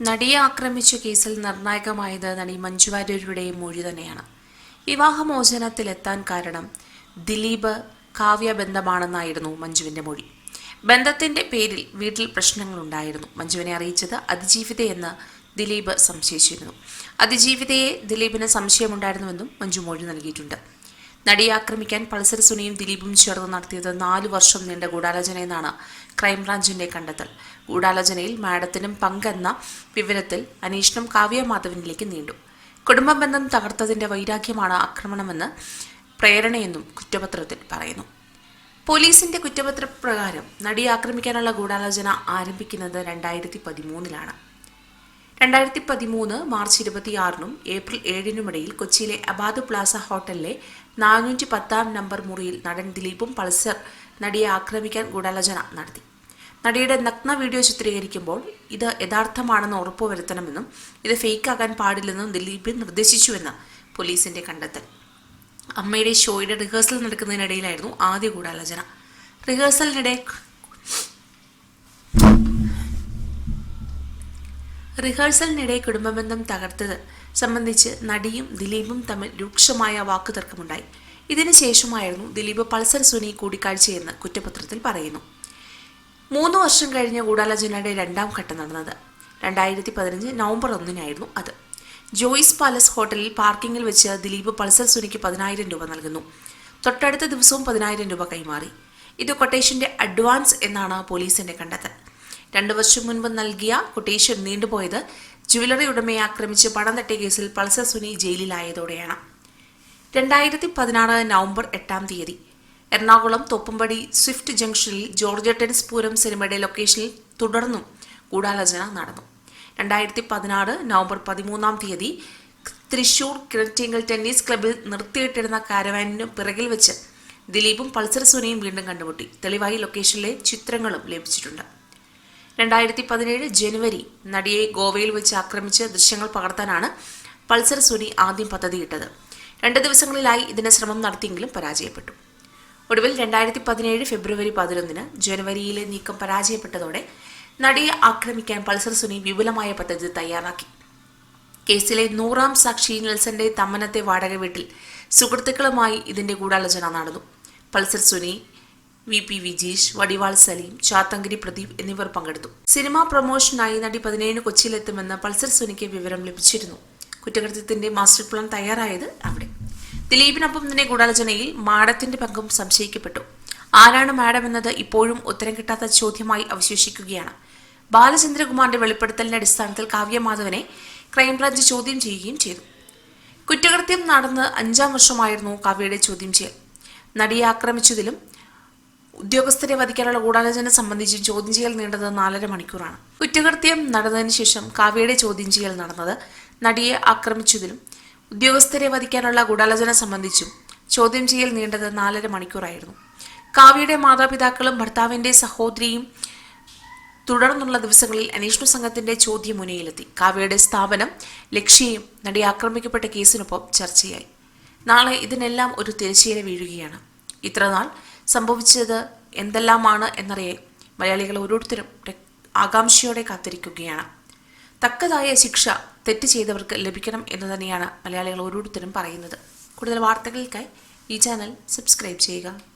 നടിയെ ആക്രമിച്ച കേസിൽ നിർണായകമായത് നടി മഞ്ജു വാര്യരുടെ മൊഴി തന്നെയാണ്. വിവാഹമോചനത്തിലെത്താൻ കാരണം ദിലീപ് കാവ്യ ബന്ധമാണെന്നായിരുന്നു മഞ്ജുവിന്റെ മൊഴി. ബന്ധത്തിന്റെ പേരിൽ വീട്ടിൽ പ്രശ്നങ്ങളുണ്ടായിരുന്നു. മഞ്ജുവിനെ അറിയിച്ചത് അതിജീവിതയെന്ന് ദിലീപ് സംശയിച്ചിരുന്നു. അതിജീവിതയെ ദിലീപിന് സംശയമുണ്ടായിരുന്നുവെന്നും മഞ്ജു മൊഴി നൽകിയിട്ടുണ്ട്. നടിയെ ആക്രമിക്കാൻ പൾസർ സുനിയും ദിലീപും ചേർന്ന് നടത്തിയത് നാലു വർഷം നീണ്ട ഗൂഢാലോചനയെന്നാണ് ക്രൈംബ്രാഞ്ചിന്റെ കണ്ടെത്തൽ. ഗൂഢാലോചനയിൽ മാഡത്തിനും പങ്കെന്ന വിവരത്തിൽ അന്വേഷണം കാവ്യ മാധവനിലേക്ക് നീണ്ടു. കുടുംബ ബന്ധം തകർത്തതിന്റെ വൈരാഗ്യമാണ് ആക്രമണമെന്ന് പ്രേരണയെന്നും കുറ്റപത്രത്തിൽ പറയുന്നു. പോലീസിന്റെ കുറ്റപത്രപ്രകാരം നടിയെ ആക്രമിക്കാനുള്ള ഗൂഢാലോചന ആരംഭിക്കുന്നത് രണ്ടായിരത്തി പതിമൂന്നിലാണ്. രണ്ടായിരത്തി പതിമൂന്ന് മാർച്ച് ഇരുപത്തിയാറിനും ഏപ്രിൽ ഏഴിനുമിടയിൽ കൊച്ചിയിലെ അബാദ് പ്ലാസ ഹോട്ടലിലെ നാനൂറ്റി പത്താം നമ്പർ മുറിയിൽ നടൻ ദിലീപും പൾസർ നടിയെ ആക്രമിക്കാൻ ഗൂഢാലോചന നടത്തി. നടിയുടെ നഗ്ന വീഡിയോ ചിത്രീകരിക്കുമ്പോൾ ഇത് യഥാർത്ഥമാണെന്ന് ഉറപ്പുവരുത്തണമെന്നും ഇത് ഫേക്ക് ഫേക്കാകാൻ പാടില്ലെന്നും ദിലീപ് നിർദ്ദേശിച്ചുവെന്ന് പോലീസിന്റെ കണ്ടെത്തൽ. അമ്മയുടെ ഷോയുടെ റിഹേഴ്സൽ നടക്കുന്നതിനിടയിലായിരുന്നു ആദ്യ ഗൂഢാലോചന. റിഹേഴ്സലിനിടെ റിഹേഴ്സലിനിടെ കുടുംബബന്ധം തകർത്തത് സംബന്ധിച്ച് നടിയും ദിലീപും തമ്മിൽ രൂക്ഷമായ വാക്കുതർക്കമുണ്ടായി. ഇതിനുശേഷമായിരുന്നു ദിലീപ് പൾസർ സുനി കൂടിക്കാഴ്ചയെന്ന് കുറ്റപത്രത്തിൽ പറയുന്നു. മൂന്ന് വർഷം കഴിഞ്ഞ ഗൂഢാലോചനയുടെ രണ്ടാം ഘട്ടം നടന്നത്. രണ്ടായിരത്തി പതിനഞ്ച് നവംബർ ഒന്നിനായിരുന്നു അത്. ജോയിസ് പാലസ് ഹോട്ടലിൽ പാർക്കിങ്ങിൽ വെച്ച് ദിലീപ് പൾസർ സുനിക്ക് പതിനായിരം രൂപ നൽകുന്നു. തൊട്ടടുത്ത ദിവസവും പതിനായിരം രൂപ കൈമാറി. ഇത് കൊട്ടേഷന്റെ അഡ്വാൻസ് എന്നാണ് പോലീസിന്റെ കണ്ടെത്തൽ. രണ്ടു വർഷം മുൻപ് നൽകിയ കൊട്ടേഷൻ നീണ്ടുപോയത്. ജുവലറി ഉടമയെ ആക്രമിച്ച് പണം തട്ടിയ കേസിൽ പൾസർ സുനി ജയിലിലായതോടെയാണ്. രണ്ടായിരത്തി പതിനാറ് നവംബർ എട്ടാം തീയതി. എറണാകുളം തോപ്പുംപടി സ്വിഫ്റ്റ് ജംഗ്ഷനിൽ ജോർജ് പൂരം സിനിമയുടെ ലൊക്കേഷനിൽ തുടർന്നും ഗൂഢാലോചന നടന്നു. രണ്ടായിരത്തി പതിനാറ് നവംബർ പതിമൂന്നാം തീയതി തൃശൂർ കിഴറ്റിങ്കൽ ടെന്നീസ് ക്ലബിൽ നിർത്തിയിട്ടിരുന്ന കാരവാനിന് പിറകിൽ വെച്ച് ദിലീപും പൾസർ സുനിയും വീണ്ടും കണ്ടുമുട്ടി. തെളിവായി ലൊക്കേഷനിലെ ചിത്രങ്ങളും ലഭിച്ചിട്ടുണ്ട്. രണ്ടായിരത്തി പതിനേഴ് ജനുവരി നടിയെ ഗോവയിൽ വെച്ച് ആക്രമിച്ച് ദൃശ്യങ്ങൾ പകർത്താനാണ് പൾസർ സുനി ആദ്യം പദ്ധതിയിട്ടത്. രണ്ട് ദിവസങ്ങളിലായി ഇതിന് ശ്രമം നടത്തിയെങ്കിലും പരാജയപ്പെട്ടു. ഒടുവിൽ രണ്ടായിരത്തി പതിനേഴ് ഫെബ്രുവരി പതിനൊന്നിന് ജനുവരിയിലെ നീക്കം പരാജയപ്പെട്ടതോടെ നടിയെ ആക്രമിക്കാൻ പൾസർ സുനി വിപുലമായ പദ്ധതി തയ്യാറാക്കി. കേസിലെ നൂറാം സാക്ഷി നെൽസന്റെ തമ്മനത്തെ വാടക വീട്ടിൽ സുഹൃത്തുക്കളുമായി ഇതിന്റെ ഗൂഢാലോചന നടന്നു. Pulsar Suni V P Vijeesh വടിവാൾ Saleem Chathankiri Pradeep എന്നിവർ പങ്കെടുത്തു. സിനിമാ പ്രൊമോഷനായി നടി പതിനേഴിന് കൊച്ചിയിലെത്തുമെന്ന് പൾസർ സുനിക്ക് വിവരം ലഭിച്ചിരുന്നു. കുറ്റകൃത്യത്തിന്റെ മാസ്റ്റർ പ്ലാൻ തയ്യാറായത് അവിടെ. ദിലീപിനൊപ്പം തന്നെ ഗൂഢാലോചനയിൽ മാഡത്തിന്റെ പങ്കും സംശയിക്കപ്പെട്ടു. ആരാണ് മാഡം എന്നത് ഇപ്പോഴും ഉത്തരം കിട്ടാത്ത ചോദ്യമായി അവശേഷിക്കുകയാണ്. ബാലചന്ദ്രകുമാറിന്റെ വെളിപ്പെടുത്തലിന്റെ അടിസ്ഥാനത്തിൽ കാവ്യമാധവനെ ക്രൈംബ്രാഞ്ച് ചോദ്യം ചെയ്യുകയും ചെയ്തു. കുറ്റകൃത്യം നടന്ന് അഞ്ചാം വർഷമായിരുന്നു കാവ്യയുടെ ചോദ്യം ചെയ്യൽ. നടിയെ ആക്രമിച്ചതിലും ഉദ്യോഗസ്ഥരെ വധിക്കാനുള്ള ഗൂഢാലോചന സംബന്ധിച്ച് ചോദ്യം ചെയ്യൽ നീണ്ടത് നാലര മണിക്കൂറാണ്. കുറ്റകൃത്യം നടന്നതിന് ശേഷം കാവ്യയുടെ ചോദ്യം ചെയ്യൽ നടന്നത് നടിയെ ആക്രമിച്ചതിലും ഉദ്യോഗസ്ഥരെ വധിക്കാനുള്ള ഗൂഢാലോചന സംബന്ധിച്ചും ചോദ്യം ചെയ്യൽ നീണ്ടത് നാലര മണിക്കൂറായിരുന്നു. കാവ്യയുടെ മാതാപിതാക്കളും ഭർത്താവിന്റെ സഹോദരിയും തുടർന്നുള്ള ദിവസങ്ങളിൽ അന്വേഷണ സംഘത്തിന്റെ ചോദ്യം മുനയിലെത്തി കാവ്യയുടെ സ്ഥാപനം ലക്ഷ്യയും നടി ആക്രമിക്കപ്പെട്ട കേസിനൊപ്പം ചർച്ചയായി. നാളെ ഇതിനെല്ലാം ഒരു തിരശ്ശീല വീഴുകയാണ്. ഇത്രനാൾ സംഭവിച്ചത് എന്തെല്ലാമാണ് എന്നറിയെ മലയാളികൾ ഓരോരുത്തരും ആകാംക്ഷയോടെ കാത്തിരിക്കുകയാണ്. തക്കതായ ശിക്ഷ തെറ്റ് ചെയ്തവർക്ക് ലഭിക്കണം എന്ന് തന്നെയാണ് മലയാളികൾ ഓരോരുത്തരും പറയുന്നത്. കൂടുതൽ വാർത്തകൾക്കായി ഈ ചാനൽ സബ്സ്ക്രൈബ് ചെയ്യുക.